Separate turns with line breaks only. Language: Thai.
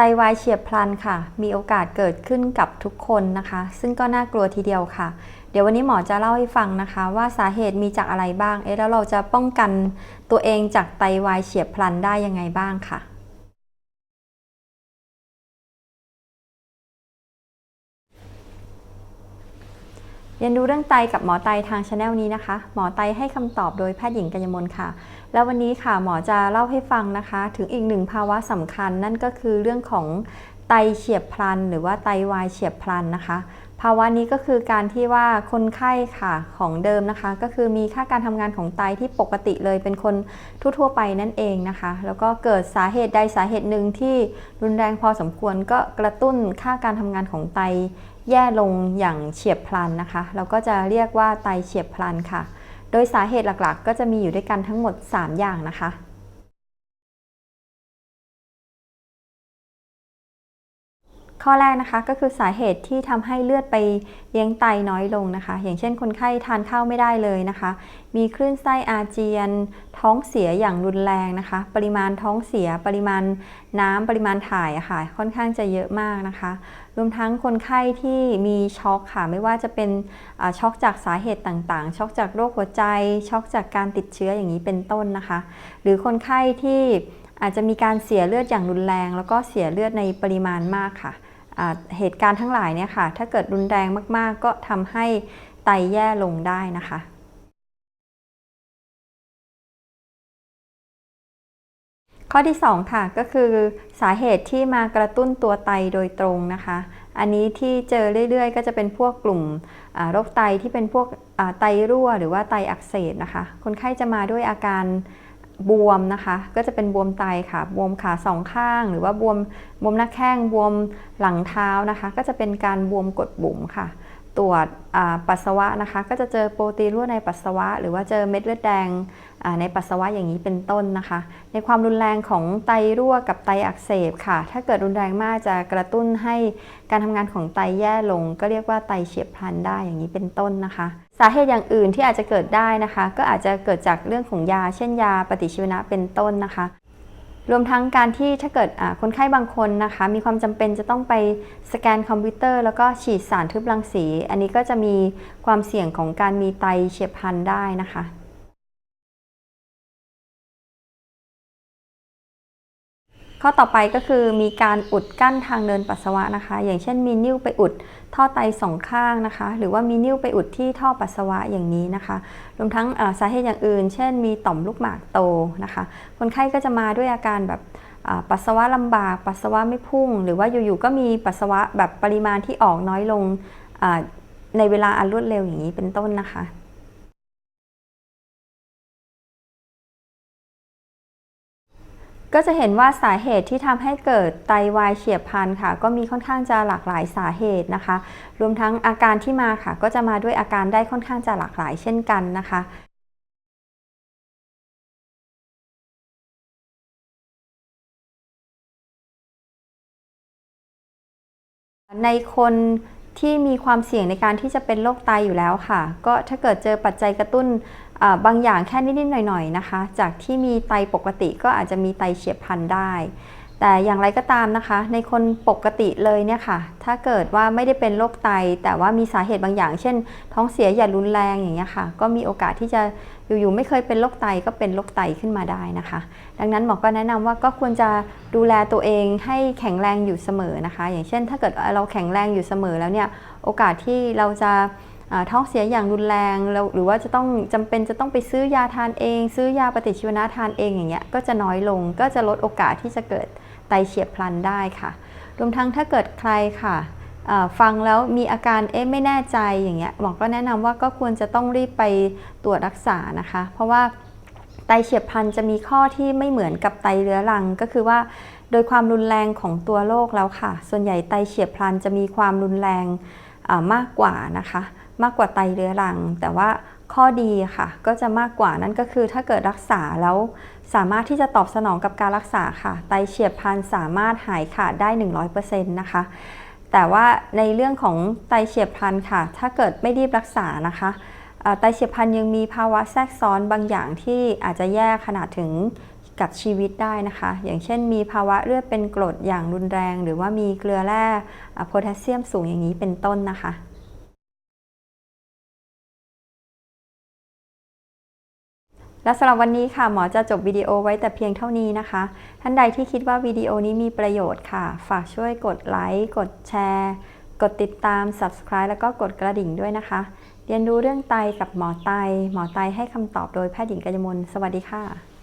ไตวายเฉียบพลันค่ะ มีโอกาสเกิดขึ้นกับทุกคนนะคะ ซึ่งก็น่ากลัวทีเดียวค่ะ เดี๋ยววันนี้หมอจะเล่าให้ฟังนะคะ ว่าสาเหตุมีจากอะไรบ้าง เอ๊ะแล้วเราจะป้องกันตัวเองจากไตวายเฉียบพลันได้ยังไงบ้างค่ะ เรียนรู้เรื่องไตกับหมอไตทางช anel นี้นะคะ หมอไตให้คำตอบโดยแพทย์หญิงกัญญมลค่ะ แล้ววันนี้ค่ะหมอจะเล่าให้ฟังนะคะ ถึงอีกหนึ่งภาวะสำคัญ นั่นก็คือเรื่องของไตเฉียบพลัน หรือว่าไตวายเฉียบพลันนะคะ ภาวะนี้ก็คือการที่ว่าคนไข้ค่ะของเดิมนะคะ ก็คือมีค่าการทำงานของไตที่ปกติเลยเป็นคนทั่วๆไปนั่นเองนะคะ แล้วก็เกิดสาเหตุใดสาเหตุหนึ่งที่รุนแรงพอสมควรก็กระตุ้นค่าการทำงานของไต แย่ลงอย่างเฉียบพลันนะคะ เราก็จะเรียกว่าไตเฉียบพลันค่ะ โดยสาเหตุหลักๆ ก็จะมีอยู่ด้วยกันทั้งหมด 3 อย่างนะคะ ข้อแรกนะคะก็คือสาเหตุที่ทำให้เลือดไปเลี้ยงไตน้อยลงนะคะ อย่างเช่นคนไข้ทานข้าวไม่ได้เลยนะคะ มีคลื่นไส้อาเจียน ท้องเสียอย่างรุนแรงนะคะ ปริมาณท้องเสีย ปริมาณน้ำปริมาณถ่ายะค่ะ ค่อนข้างจะเยอะมากนะคะ รวมทั้งคนไข้ที่มีช็อกค่ะ ไม่ว่าจะเป็นช็อกจากสาเหตุต่างๆ ช็อกจากโรคหัวใจ ช็อกจากการติดเชื้ออย่างนี้เป็นต้นนะคะ หรือคนไข้ที่อาจจะมีการเสียเลือดอย่างรุนแรง แล้วก็เสียเลือดในปริมาณมากค่ะ เหตุการณ์ทั้งหลายเนี่ยค่ะ ถ้าเกิดรุนแรงมากๆ ก็ทำให้ไตแย่ลงได้นะคะข้อที่ 2 ค่ะก็คือสาเหตุที่มากระตุ้นตัวไตโดยตรงนะคะ อันนี้ที่เจอเรื่อยๆ ก็จะเป็นพวกกลุ่มโรคไตที่เป็นพวกไตรั่วหรือว่าไตอักเสบนะคะ คนไข้จะมาด้วยอาการ บวมนะคะ ก็จะเป็นบวมไตค่ะ บวมขาสองข้าง หรือว่าบวมบวมหน้าแข้งบวมหลังเท้านะคะ ก็จะเป็นการบวมกดบุ๋มค่ะ ตรวจปัสสาวะนะคะก็จะเจอโปรตีนรั่วในปัสสาวะ หรือว่าเจอเม็ดเลือดแดงในปัสสาวะอย่างนี้เป็นต้นนะคะ ในความรุนแรงของไตรั่วกับไตอักเสบค่ะ ถ้าเกิดรุนแรงมากจะกระตุ้นให้การทำงานของไตแย่ลง ก็เรียกว่าไตเฉียบพลันได้อย่างนี้เป็นต้นนะคะ สาเหตุอย่างอื่นที่อาจจะเกิดได้นะคะ ก็อาจจะเกิดจากเรื่องของยา เช่นยาปฏิชีวนะเป็นต้นนะคะ รวมทั้งการที่ถ้าเกิดคนไข้บางคนนะคะ มีความจำเป็นจะต้องไปสแกนคอมพิวเตอร์ แล้วก็ฉีดสารทึบรังสี อันนี้ก็จะมีความเสี่ยงของการมีไตเฉียบพลันได้นะคะ ข้อต่อไปก็คือมีการอุดกั้นทางเดินปัสสาวะนะคะ อย่างเช่นมีนิ้วไปอุดท่อไตสองข้างนะคะ หรือว่ามีนิ้วไปอุดที่ท่อปัสสาวะอย่างนี้นะคะ รวมทั้งสาเหตุอย่างอื่น เช่น มีต่อมลูกหมากโตนะคะ คนไข้ก็จะมาด้วยอาการแบบปัสสาวะลำบาก ปัสสาวะไม่พุ่ง หรือว่าอยู่ๆก็มีปัสสาวะแบบปริมาณที่ออกน้อยลงในเวลาอันรวดเร็วอย่างนี้เป็นต้นนะคะ ก็จะเห็นว่าสาเหตุที่ทำให้เกิดไตวายเฉียบพลันค่ะ ก็มีค่อนข้างจะหลากหลายสาเหตุนะคะ รวมทั้งอาการที่มาค่ะ ก็จะมาด้วยอาการได้ค่อนข้างจะหลากหลายเช่นกันนะคะในคนที่มีความเสี่ยงในการที่จะเป็นโรคไตอยู่แล้วค่ะ ก็ถ้าเกิดเจอปัจจัยกระตุ้น บางอย่างแค่นิดๆหน่อยๆนะคะ จากที่มีไตปกติก็อาจจะมีไตเฉียบพลันได้ แต่อย่างไรก็ตามนะคะ ในคนปกติเลยเนี่ยค่ะ ถ้าเกิดว่าไม่ได้เป็นโรคไต แต่ว่ามีสาเหตุบางอย่าง เช่น ท้องเสียอย่ารุนแรงอย่างเงี้ยค่ะ ก็มีโอกาสที่จะอยู่ๆไม่เคยเป็นโรคไตก็เป็นโรคไตขึ้นมาได้นะคะ ดังนั้นหมอก็แนะนำว่าก็ควรจะดูแลตัวเองให้แข็งแรงอยู่เสมอนะคะ อย่างเช่น ถ้าเกิดเราแข็งแรงอยู่เสมอแล้วเนี่ยโอกาสที่เราจะ ท้องเสียอย่างรุนแรงแล้วหรือว่าจะต้องจำเป็นจะต้องไปซื้อยาทานเอง ซื้อยาปฏิชีวนะทานเองอย่างเงี้ยก็จะน้อยลงก็จะลดโอกาสที่จะเกิดไตเฉียบพลันได้ค่ะ รวมทั้งถ้าเกิดใครค่ะฟังแล้วมีอาการเอ๊ะไม่แน่ใจอย่างเงี้ยหมอก็แนะนำว่าก็ควรจะต้องรีบไปตรวจรักษานะคะ เพราะว่าไตเฉียบพลันจะมีข้อที่ไม่เหมือนกับไตเรื้อรังก็คือว่าโดยความรุนแรงของตัวโรคแล้วค่ะ ส่วนใหญ่ไตเฉียบพลันจะมีความรุนแรงมากกว่านะคะ มากกว่าไตเรื้อรัง แต่ว่าข้อดีค่ะ ก็จะมากกว่านั่นก็คือถ้าเกิดรักษาแล้วสามารถที่จะตอบสนองกับการรักษาค่ะ ไตเฉียบพลันสามารถหายขาดได้ 100%นะคะ แต่ว่าในเรื่องของไตเฉียบพลันค่ะ ถ้าเกิดไม่รีบรักษานะคะไตเฉียบพลันยังมีภาวะแทรกซ้อนบางอย่างที่อาจจะแย่ขนาดถึงกับชีวิตได้นะคะ อย่างเช่นมีภาวะเลือดเป็นกรดอย่างรุนแรง หรือว่ามีเกลือแร่โพแทสเซียมสูงอย่างนี้เป็นต้นนะคะ และสำหรับวันนี้ค่ะหมอจะจบวิดีโอไว้แต่เพียงเท่านี้นะคะ ท่านใดที่คิดว่าวิดีโอนี้มีประโยชน์ค่ะ ฝากช่วยกดไลค์ กดแชร์ กดติดตาม Subscribe แล้วก็กดกระดิ่งด้วยนะคะ เรียนรู้เรื่องไตกับหมอไต หมอไตให้คำตอบโดยแพทย์หญิงกัญมลสวัสดีค่ะ